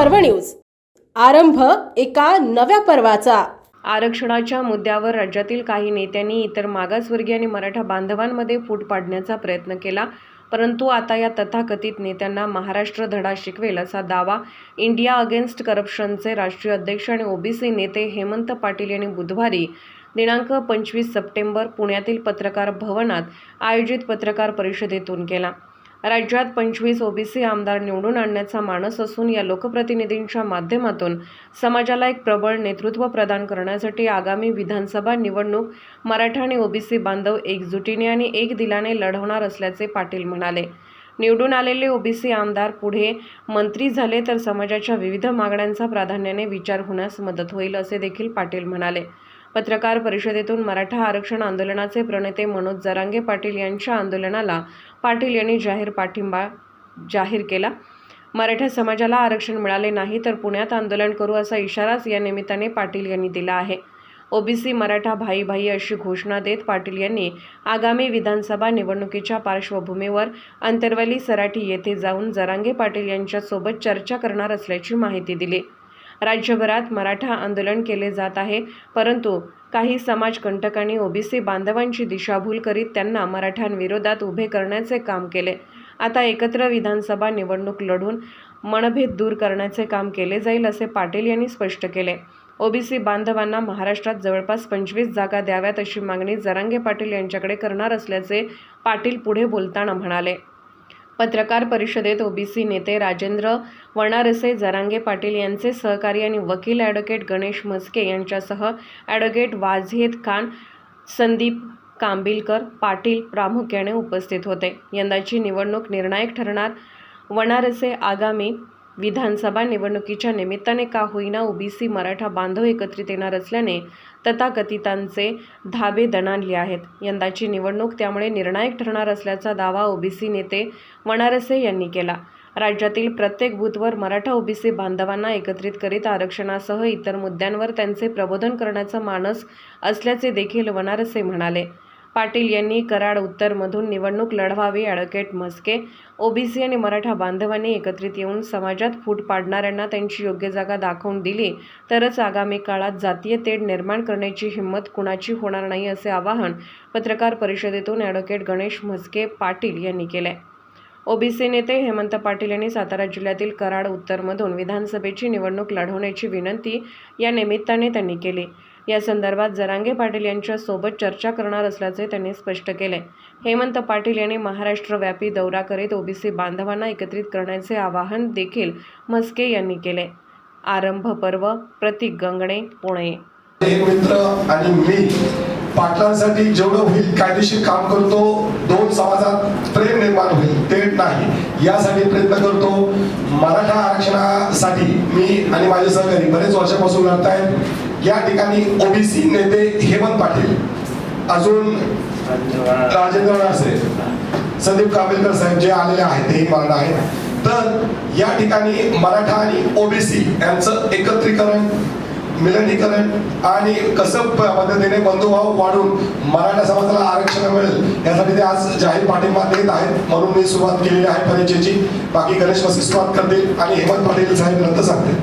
पर्व न्यूज. आरंभ एका नव्या पर्वाचा. आरक्षणाच्या मुद्द्यावर राज्यातील काही नेत्यांनी इतर मागासवर्गीय आणि मराठा बांधवांमध्ये फूट पाडण्याचा प्रयत्न केला. परंतु आता या तथाकथित नेत्यांना महाराष्ट्र धडा शिकवेल असा दावा इंडिया अगेन्स्ट करप्शनचे राष्ट्रीय अध्यक्ष आणि ओबीसी नेते हेमंत पाटील यांनी बुधवारी दिनांक पंचवीस सप्टेंबर पुण्यातील पत्रकार भवनात आयोजित पत्रकार परिषदेतून केला. राज्यात पंचवीस ओबीसी आमदार निवडून आणण्याचा मानस असून या लोकप्रतिनिधींच्या माध्यमातून समाजाला एक प्रबळ नेतृत्व प्रदान करण्यासाठी आगामी विधानसभा निवडणूक मराठा आणि ओबीसी बांधव एकजुटीने आणि एक दिलाने लढवणार असल्याचे पाटील म्हणाले. निवडून आलेले ओबीसी आमदार पुढे मंत्री झाले तर समाजाच्या विविध मागण्यांचा प्राधान्याने विचार होण्यास मदत होईल असे देखील पाटील म्हणाले. पत्रकार परिषदेतून मराठा आरक्षण आंदोलनाचे प्रणेते मनोज जरांगे पाटील यांच्या आंदोलनाला पाटील यांनी जाहीर पाठिंबा जाहीर केला. मराठा समाजाला आरक्षण मिळाले नाही तर पुण्यात आंदोलन करू असा इशाराच या निमित्ताने पाटील यांनी दिला आहे. ओबीसी मराठा भाई भाई अशी घोषणा देत पाटील यांनी आगामी विधानसभा निवडणुकीच्या पार्श्वभूमीवर अंतरवली सराठी येथे जाऊन जरांगे पाटील यांच्यासोबत चर्चा करणार असल्याची माहिती दिली. राज्यभरात मराठा आंदोलन केले जात आहे परंतु काही समाजकंटकांनी ओबीसी बांधवांची दिशाभूल करीत त्यांना मराठ्यांविरोधात उभे करण्याचे काम केले. आता एकत्र विधानसभा निवडणूक लढून मनभेद दूर करण्याचे काम केले जाईल असे पाटील यांनी स्पष्ट केले. ओबीसी बांधवांना महाराष्ट्रात जवळपास पंचवीस जागा द्याव्यात अशी मागणी जरांगे पाटील यांच्याकडे करणार असल्याचे पाटील पुढे बोलताना म्हणाले. पत्रकार परिषदेत ओबीसी नेते राजेंद्र वणारसे जरांगे पाटील यांचे सहकारी आणि वकील ॲडव्होकेट गणेश म्हस्के यांच्यासह ॲडव्होकेट वाझेद खान संदीप कांबिलकर पाटील प्रामुख्याने उपस्थित होते. यंदाची निवडणूक निर्णायक ठरणार. वणारसे आगामी विधानसभा निवडणुकीच्या निमित्ताने का होईना ओबीसी मराठा बांधव एकत्रित येणार असल्याने तथाकथितांचे धाबे दणाणले आहेत. यंदाची निवडणूक त्यामुळे निर्णायक ठरणार असल्याचा दावा ओबीसी नेते वणारसे यांनी केला. राज्यातील प्रत्येक बूथवर मराठा ओबीसी बांधवांना एकत्रित करीत आरक्षणासह इतर मुद्द्यांवर त्यांचे प्रबोधन करण्याचा मानस असल्याचे देखील वनारसे म्हणाले. पाटील यांनी कराड उत्तरमधून निवडणूक लढवावी ॲडव्होकेट म्हस्के ओबीसी आणि मराठा बांधवांनी एकत्रित येऊन समाजात फूट पाडणाऱ्यांना त्यांची योग्य जागा दाखवून दिली. तरच आगामी काळात जातीय तेढ निर्माण करण्याची हिंमत कुणाची होणार नाही असे आवाहन पत्रकार परिषदेतून ॲडव्होकेट गणेश म्हस्के पाटील यांनी केले. ओबीसी नेते हेमंत पाटील यांनी सातारा जिल्ह्यातील कराड उत्तरमधून विधानसभेची निवडणूक लढवण्याची विनंती या निमित्ताने त्यांनी केली. या संदर्भात जरांगे पाटील यांच्यासोबत चर्चा करणार असल्याचे त्यांनी स्पष्ट केले. हेमंत पाटील यांनी महाराष्ट्रव्यापी दौरा करीत ओबीसी बांधवांना एकत्रित करण्याचे आवाहन देखील म्हस्के यांनी केले. आरंभ पर्व प्रतीक गंगणे पुणे. एक मित्र आणि मी पाटलांसाठी जेवढं होईल कायदेशीर काम करतो दोन समाजात प्रेम निर्माण होईल ते नाही. यासाठी प्रयत्न करतो मराठा आरक्षणा साठी मी आणि माझे सहकारी बरेच वर्षापासून लढतायत या ठिकाणी ओबीसी नेते हेमंत पाटील अजून राजेंद्र रासे संदीप काबेलकर साहेब जे आलेले आहेत तेही मागणं आहेत. तर या ठिकाणी मराठा आणि ओबीसी यांचं एकत्रीकरण मिलनीकरण आणि कसं पद्धतीने बंधुभाव वाढून मराठा समाजाला आरक्षण मिळेल यासाठी ते आज जाहीर पाठिंबा देत आहेत म्हणून मी सुरुवात केलेली आहे परिचयाची बाकी गणेश वसी सुरुवात करतील आणि हेमंत पाटील साहेब नंतर सांगतील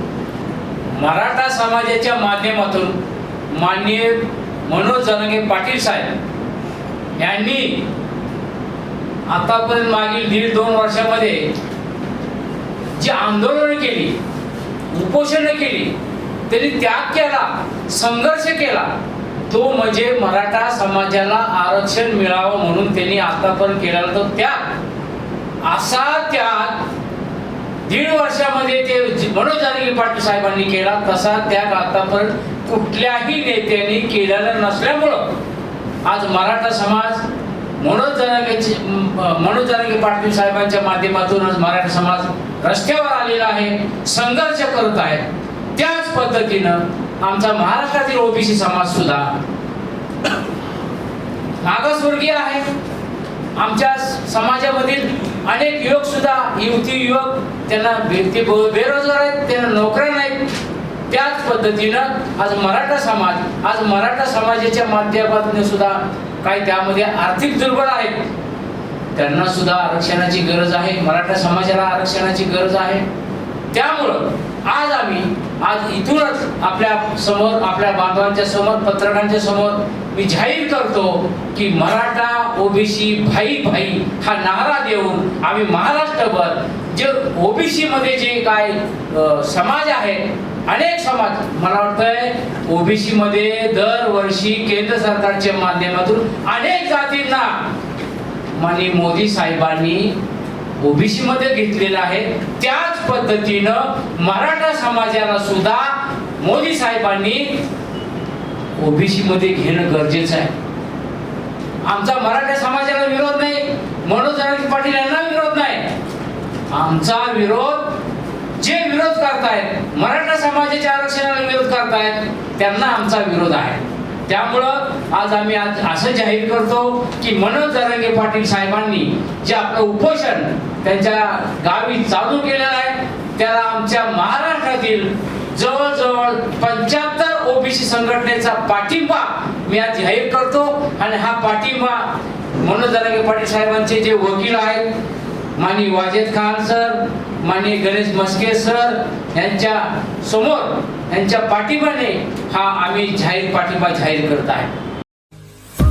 मराठा समाजाच्या माध्यमातून माननीय मनोज जनांगे पाटील साहेब यांनी आतापर्यंत मागील दीड दोन वर्षामध्ये जी आंदोलनं केली उपोषणं केली त्यांनी त्याग केला संघर्ष केला. तो म्हणजे मराठा समाजाला आरक्षण मिळावं म्हणून त्यांनी आतापर्यंत केलेला तो त्याग. असा त्याग दीड वर्षामध्ये ते मनोज जानकी पाटील साहेबांनी केला तसा त्याग आतापर्यंत कुठल्याही नेत्यांनी केलेला नसल्यामुळं आज मराठा समाज मनोज जनांगेचे मनोज जनांगे पाटील साहेबांच्या माध्यमातून आज मराठा समाज रस्त्यावर आलेला आहे संघर्ष करत आहे. त्याच पद्धतीनं आमचा महाराष्ट्रातील ओबीसी समाज सुद्धा मागासवर्गीय आहे. आमच्या समाजामधील अनेक युवक सुद्धा युवती युवक त्यांना ते बेरोजगार आहेत त्यांना नोकऱ्या नाहीत. त्याच पद्धतीनं आज मराठा समाज आज मराठा समाजाच्या माध्यमातून सुद्धा काही त्यामध्ये आर्थिक दुर्बल आहेत. त्यांना सुद्धा आरक्षणाची गरज आहे. मराठा समाजाला आरक्षणाची गरज आहे. त्यामुळं आज आम्ही आज इथूनच आपल्यासमोर आपल्या बांधवांच्या समोर पत्रकारांच्या समोर मी जाहीर करतो की मराठा ओबीसी भाई भाई हा नारा देऊन आम्ही महाराष्ट्रभर जे ओबीसी मध्ये जे काय समाज आहे अनेक समाज मला वाटतंय ओबीसी मध्ये दरवर्षी केंद्र सरकारच्या माध्यमातून अनेक जातींना माननीय मोदी साहेबांनी ओबीसी मध्ये घेतलेलं आहे. त्याच पद्धतीनं मराठा समाजाला सुद्धा मोदी साहेबांनी ओबीसी मध्ये घेणं गरजेचं आहे. आमचा मराठा समाजाला विरोध नाही. मनोज पाटील यांना विरोध नाही. आमचा विरोध जे विरोध करतायत मराठा समाजाच्या आरक्षणाला विरोध करतायत त्यांना आमचा विरोध आहे. त्यामुळं आज आम्ही आज असं जाहीर करतो की मनोज जरांगे पाटील साहेबांनी जे आपलं उपोषण त्यांच्या गावी चालू केलेलं आहे त्याला आमच्या महाराष्ट्रातील जवळजवळ पंच्याहत्तर ओबीसी संघटनेचा पाठिंबा मी आज जाहीर करतो. आणि हा पाठिंबा मनोज जरांगे पाटील साहेबांचे जे वकील आहेत माननीय वाजेद खान सर माननीय गणेश मस्के सर यांच्या समोर यांच्या पाठिंबाने हा आम्ही जाहीर पाठिंबा जाहीर करत आहे.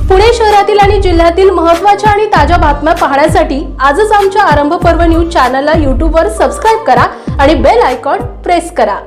पुणे शहरातील आणि जिल्ह्यातील महत्त्वाच्या आणि ताज्या बातम्या पाहण्यासाठी आजच आमच्या आरंभ पर्व न्यूज चॅनलला यूट्यूबवर सबस्क्राईब करा आणि बेल आयकॉन प्रेस करा.